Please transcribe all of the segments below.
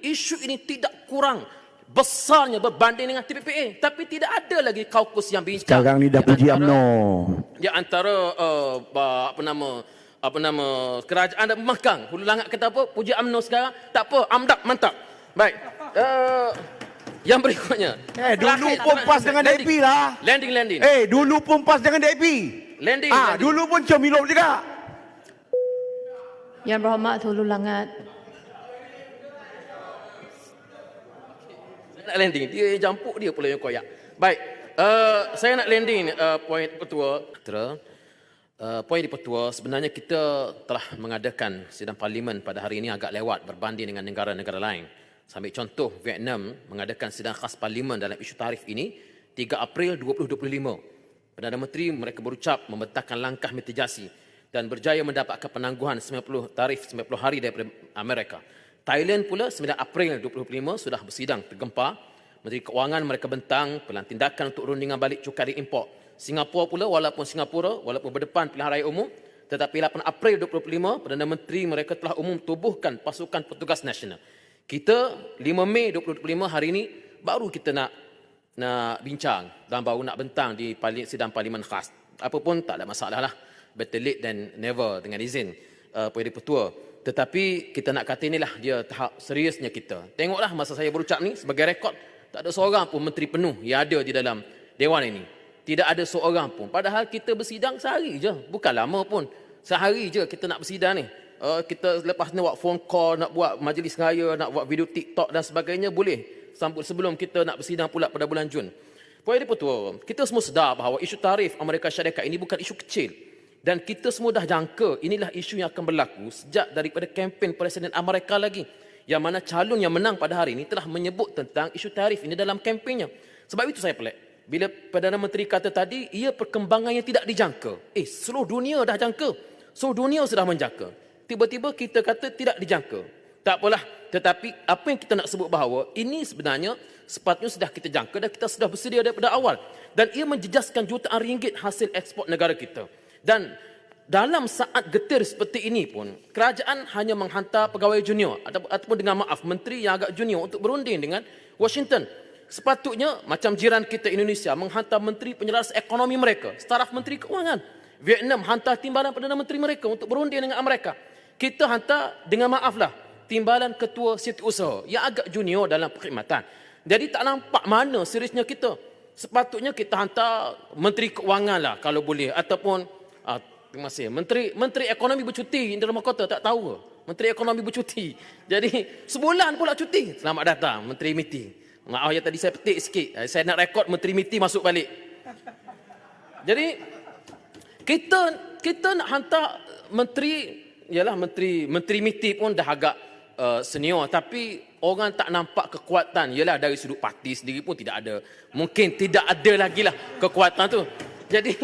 Isu ini tidak kurang besarnya berbanding dengan TPPA. Tapi tidak ada lagi kaukus yang bincang. Sekarang ni dah Di puji UMNO. Di antara uh, apa nama apa nama kerajaan dan pemangkang. Hulu Langat kata apa? Puji UMNO sekarang. Tak apa, amdak mantap. Baik. Uh, yang berikutnya. Eh, dulu Terakhir, pun pas dengan landing. DAP lah. Landing, landing. Eh, dulu pun pas dengan DAP. Landing, Ah, landing. dulu pun Cemilop juga. Yang berhormat Hulu Langat. Nak landing. Dia jampuk dia pula yang koyak. Baik. Uh, saya nak landing uh, poin petua. Tera. Uh, poin di petua, sebenarnya kita telah mengadakan sidang parlimen pada hari ini agak lewat berbanding dengan negara-negara lain. Sambil contoh, Vietnam mengadakan sidang khas parlimen dalam isu tarif ini 3 April 2025. Perdana Menteri mereka berucap membentangkan langkah mitigasi dan berjaya mendapatkan penangguhan 90 tarif 90 hari daripada Amerika. Thailand pula 9 April 2025 sudah bersidang tergempar. Menteri Keuangan mereka bentang pelan tindakan untuk rundingan balik cukai import. Singapura pula walaupun Singapura walaupun berdepan pilihan raya umum tetapi 8 April 2025 Perdana Menteri mereka telah umum tubuhkan pasukan petugas nasional. Kita 5 Mei 2025 hari ini baru kita nak nak bincang dan baru nak bentang di sidang parlimen khas. Apa pun tak ada masalah lah. Better late than never dengan izin uh, Puan Petua. Tetapi kita nak kata inilah dia tahap seriusnya kita. Tengoklah masa saya berucap ni sebagai rekod tak ada seorang pun menteri penuh yang ada di dalam dewan ini. Tidak ada seorang pun. Padahal kita bersidang sehari je. Bukan lama pun. Sehari je kita nak bersidang ni. Uh, kita lepas ni buat phone call, nak buat majlis raya, nak buat video TikTok dan sebagainya boleh. Sambut sebelum kita nak bersidang pula pada bulan Jun. Poin dia petua, kita semua sedar bahawa isu tarif Amerika Syarikat ini bukan isu kecil. Dan kita semua dah jangka inilah isu yang akan berlaku sejak daripada kempen Presiden Amerika lagi. Yang mana calon yang menang pada hari ini telah menyebut tentang isu tarif ini dalam kempennya. Sebab itu saya pelik. Bila Perdana Menteri kata tadi, ia perkembangan yang tidak dijangka. Eh, seluruh dunia dah jangka. Seluruh dunia sudah menjangka. Tiba-tiba kita kata tidak dijangka. Tak apalah. Tetapi apa yang kita nak sebut bahawa ini sebenarnya sepatutnya sudah kita jangka dan kita sudah bersedia daripada awal. Dan ia menjejaskan jutaan ringgit hasil ekspor negara kita. Dan dalam saat getir seperti ini pun, kerajaan hanya menghantar pegawai junior atau- ataupun dengan maaf, menteri yang agak junior untuk berunding dengan Washington. Sepatutnya macam jiran kita Indonesia menghantar menteri penyelaras ekonomi mereka, staraf menteri keuangan. Vietnam hantar timbalan Perdana Menteri mereka untuk berunding dengan Amerika. Kita hantar dengan maaflah timbalan ketua setiausaha yang agak junior dalam perkhidmatan. Jadi tak nampak mana seriusnya kita. Sepatutnya kita hantar menteri keuangan lah kalau boleh ataupun ah, terima kasih menteri menteri ekonomi bercuti Indra Mahkota tak tahu? Menteri ekonomi bercuti. Jadi sebulan pula cuti. Selamat datang menteri MITI. Maaf ya tadi saya petik sikit. Eh, Saya nak rekod menteri MITI masuk balik. Jadi kita kita nak hantar menteri ialah menteri menteri MITI pun dah agak uh, senior tapi orang tak nampak kekuatan ialah dari sudut parti sendiri pun tidak ada mungkin tidak ada lagi lah kekuatan tu jadi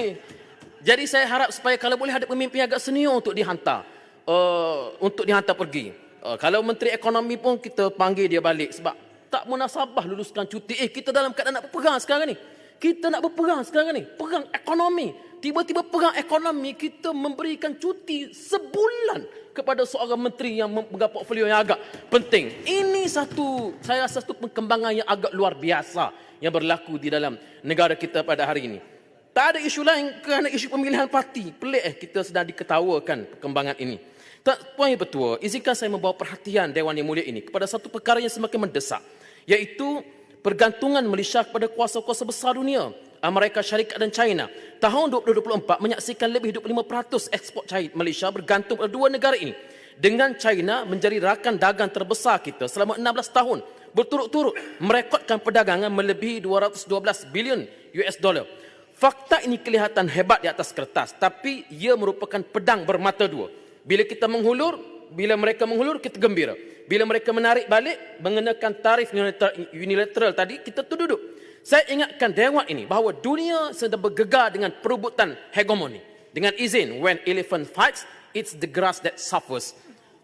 jadi saya harap supaya kalau boleh ada pemimpin agak senior untuk dihantar uh, untuk dihantar pergi. Uh, kalau menteri ekonomi pun kita panggil dia balik sebab tak munasabah luluskan cuti. Eh kita dalam keadaan nak berperang sekarang ni. Kita nak berperang sekarang ni. Perang ekonomi. Tiba-tiba perang ekonomi kita memberikan cuti sebulan kepada seorang menteri yang memegang portfolio yang agak penting. Ini satu, saya rasa satu perkembangan yang agak luar biasa yang berlaku di dalam negara kita pada hari ini. Tak ada isu lain kerana isu pemilihan parti. Pelik eh kita sedang diketawakan perkembangan ini. Tak, Puan Yang Bertua, izinkan saya membawa perhatian Dewan Yang Mulia ini kepada satu perkara yang semakin mendesak. Iaitu pergantungan Malaysia kepada kuasa-kuasa besar dunia. Amerika Syarikat dan China. Tahun 2024 menyaksikan lebih 25% ekspor China Malaysia bergantung pada dua negara ini. Dengan China menjadi rakan dagang terbesar kita selama 16 tahun. Berturut-turut merekodkan perdagangan melebihi 212 bilion US dollar. Fakta ini kelihatan hebat di atas kertas, tapi ia merupakan pedang bermata dua. Bila kita menghulur, bila mereka menghulur, kita gembira. Bila mereka menarik balik, mengenakan tarif unilateral, unilateral tadi, kita terduduk. Saya ingatkan dewan ini bahawa dunia sedang bergegar dengan perebutan hegemoni. Dengan izin, when elephant fights, it's the grass that suffers.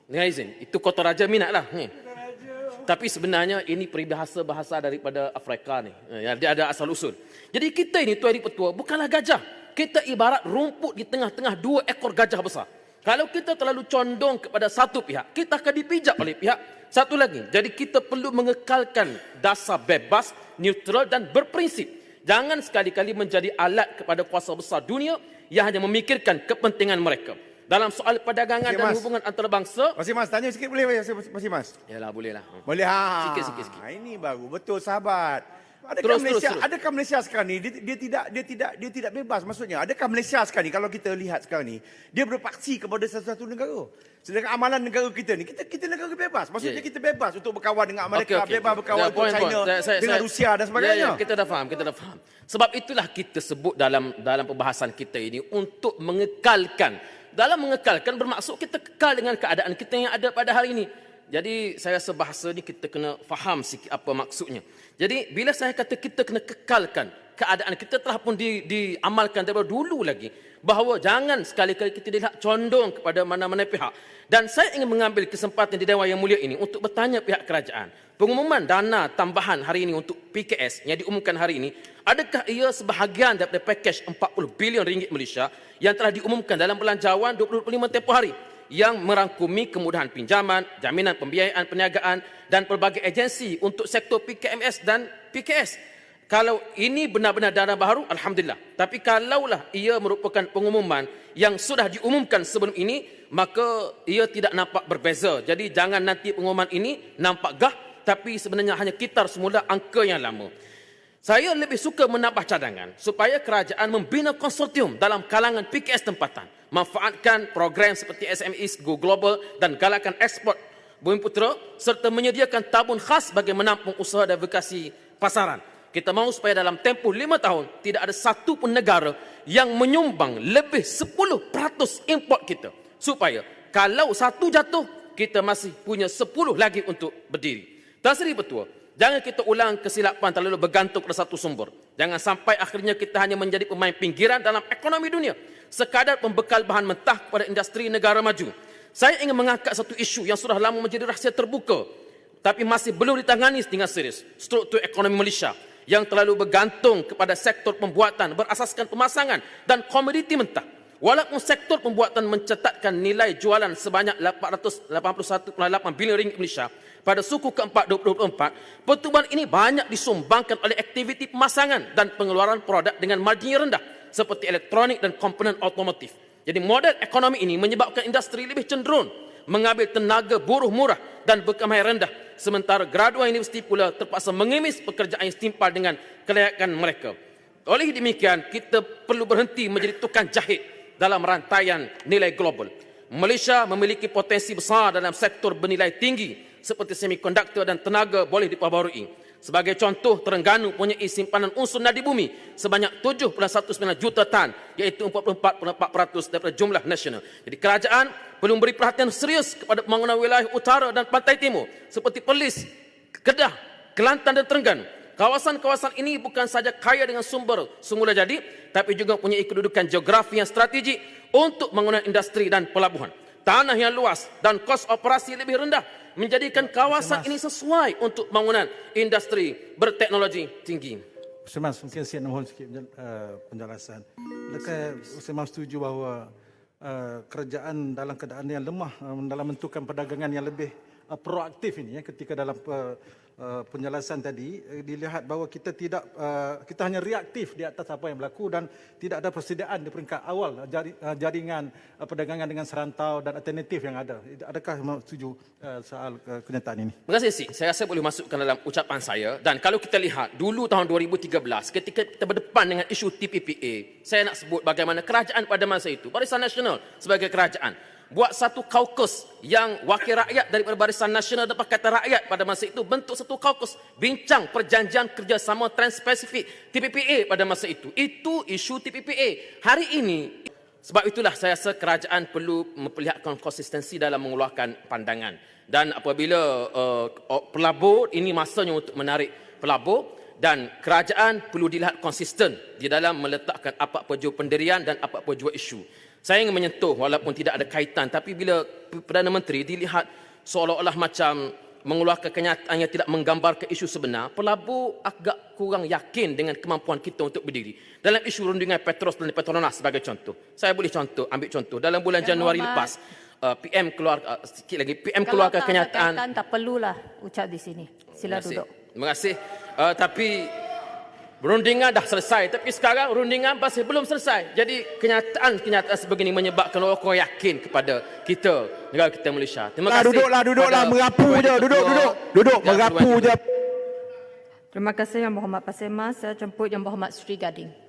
Dengan izin, itu kota raja minat lah. Ni. Tapi sebenarnya ini peribahasa-bahasa daripada Afrika ni. Ya, Dia ada asal usul. Jadi kita ini tuan petua bukanlah gajah. Kita ibarat rumput di tengah-tengah dua ekor gajah besar. Kalau kita terlalu condong kepada satu pihak, kita akan dipijak oleh pihak satu lagi. Jadi kita perlu mengekalkan dasar bebas, neutral dan berprinsip. Jangan sekali-kali menjadi alat kepada kuasa besar dunia yang hanya memikirkan kepentingan mereka. Dalam soal perdagangan dan Mas. hubungan antarabangsa, Masih Mas, tanya sikit boleh Masih Mas? yalah boleh lah. Boleh ha. Sikit, sikit, sikit. Ini baru betul sahabat. Adakah Terus, terus, Malaysia terus. adakah Malaysia sekarang ni dia, dia tidak dia tidak dia tidak bebas maksudnya adakah Malaysia sekarang ni kalau kita lihat sekarang ni dia berpaksi kepada satu-satu negara sedangkan amalan negara kita ni kita kita negara bebas maksudnya Ya, ya. kita bebas untuk berkawan dengan Amerika Okey, okey, bebas okey. berkawan Ya, dengan point, China point. Saya- dengan saya- Rusia dan sebagainya Ya, ya, kita dah faham, kita dah faham. Sebab itulah kita sebut dalam dalam perbahasan kita ini untuk mengekalkan. Dalam mengekalkan bermaksud kita kekal dengan keadaan kita yang ada pada hari ini. Jadi saya rasa bahasa ni kita kena faham sikit apa maksudnya. Jadi bila saya kata kita kena kekalkan keadaan kita telah pun di, diamalkan daripada dulu lagi bahawa jangan sekali-kali kita dilihat condong kepada mana-mana pihak. Dan saya ingin mengambil kesempatan di Dewan Yang Mulia ini untuk bertanya pihak kerajaan. Pengumuman dana tambahan hari ini untuk PKS yang diumumkan hari ini, adakah ia sebahagian daripada pakej 40 bilion ringgit Malaysia yang telah diumumkan dalam belanjawan 2025 tempoh hari yang merangkumi kemudahan pinjaman, jaminan pembiayaan perniagaan dan pelbagai agensi untuk sektor PKMS dan PKS. Kalau ini benar-benar dana baru, Alhamdulillah. Tapi kalaulah ia merupakan pengumuman yang sudah diumumkan sebelum ini, maka ia tidak nampak berbeza. Jadi jangan nanti pengumuman ini nampak gah, tapi sebenarnya hanya kitar semula angka yang lama. Saya lebih suka menambah cadangan supaya kerajaan membina konsortium dalam kalangan PKS tempatan, manfaatkan program seperti SMEs Go Global dan galakan ekspor Bumi Putera serta menyediakan tabun khas bagi menampung usaha diversifikasi pasaran. Kita mahu supaya dalam tempoh lima tahun tidak ada satu pun negara yang menyumbang lebih 10% import kita. Supaya kalau satu jatuh, kita masih punya 10 lagi untuk berdiri. Tuan Seri Petua, jangan kita ulang kesilapan terlalu bergantung pada satu sumber. Jangan sampai akhirnya kita hanya menjadi pemain pinggiran dalam ekonomi dunia. Sekadar pembekal bahan mentah kepada industri negara maju. Saya ingin mengangkat satu isu yang sudah lama menjadi rahsia terbuka tapi masih belum ditangani dengan serius. Struktur ekonomi Malaysia yang terlalu bergantung kepada sektor pembuatan berasaskan pemasangan dan komoditi mentah. Walaupun sektor pembuatan mencatatkan nilai jualan sebanyak 881.8 bilion ringgit Malaysia pada suku keempat 2024, pertumbuhan ini banyak disumbangkan oleh aktiviti pemasangan dan pengeluaran produk dengan margin rendah seperti elektronik dan komponen otomotif. Jadi model ekonomi ini menyebabkan industri lebih cenderung mengambil tenaga buruh murah dan berkemahiran rendah sementara graduan universiti pula terpaksa mengemis pekerjaan yang setimpal dengan kelayakan mereka. Oleh demikian, kita perlu berhenti menjadi tukang jahit dalam rantaian nilai global. Malaysia memiliki potensi besar dalam sektor bernilai tinggi seperti semikonduktor dan tenaga boleh diperbaharui. Sebagai contoh, Terengganu punya simpanan unsur nadi bumi sebanyak 7.19 juta tan iaitu 44.4% daripada jumlah nasional. Jadi kerajaan perlu memberi perhatian serius kepada pembangunan wilayah utara dan pantai timur seperti Perlis, Kedah, Kelantan dan Terengganu. Kawasan-kawasan ini bukan saja kaya dengan sumber semula jadi tapi juga punya kedudukan geografi yang strategik untuk pembangunan industri dan pelabuhan. Tanah yang luas dan kos operasi lebih rendah menjadikan kawasan ini sesuai untuk pembangunan industri berteknologi tinggi. Ustaz Mas, mungkin saya mohon sikit uh, penjelasan. Adakah Ustaz Mas setuju bahawa uh, kerajaan dalam keadaan yang lemah uh, dalam menentukan perdagangan yang lebih uh, proaktif ini ya ketika dalam uh, uh, penjelasan tadi uh, dilihat bahawa kita tidak uh, kita hanya reaktif di atas apa yang berlaku dan tidak ada persediaan di peringkat awal jari, uh, jaringan uh, perdagangan dengan serantau dan alternatif yang ada. Adakah setuju uh, soal uh, kenyataan ini? Terima kasih Sik. Saya rasa boleh masukkan dalam ucapan saya. Dan kalau kita lihat dulu tahun 2013 ketika kita berdepan dengan isu TPPA, saya nak sebut bagaimana kerajaan pada masa itu, Barisan Nasional sebagai kerajaan, buat satu kaukus yang wakil rakyat daripada Barisan Nasional dan Pakatan Rakyat pada masa itu bentuk satu kaukus bincang perjanjian kerjasama Trans-Pasifik TPPA pada masa itu. Itu isu TPPA. Hari ini sebab itulah saya rasa kerajaan perlu memperlihatkan konsistensi dalam mengeluarkan pandangan. Dan apabila uh, pelabur, ini masanya untuk menarik pelabur dan kerajaan perlu dilihat konsisten di dalam meletakkan apa-apa jua pendirian dan apa-apa jua isu. Saya ingin menyentuh walaupun tidak ada kaitan tapi bila Perdana Menteri dilihat seolah-olah macam mengeluarkan kenyataan yang tidak menggambarkan isu sebenar, pelabur agak kurang yakin dengan kemampuan kita untuk berdiri. Dalam isu rundingan Petros dan Petronas sebagai contoh. Saya boleh contoh, ambil contoh. Dalam bulan Januari Berhormat. lepas, uh, PM keluar, uh, sikit lagi, PM Kalau keluarkan tak ada kenyataan. kaitan, tak perlulah ucap di sini. Sila Terima duduk. Terima kasih. Uh, tapi rundingan dah selesai. Tapi sekarang rundingan masih belum selesai. Jadi kenyataan-kenyataan sebegini menyebabkan orang yakin kepada kita, negara kita Malaysia. Terima Lah, kasih. duduklah, duduklah. Merapu je. Duduk, duduk. Duduk, merapu je. Terima kasih Yang Berhormat Pasir Mas. Saya jemput Yang Berhormat Sri Gading.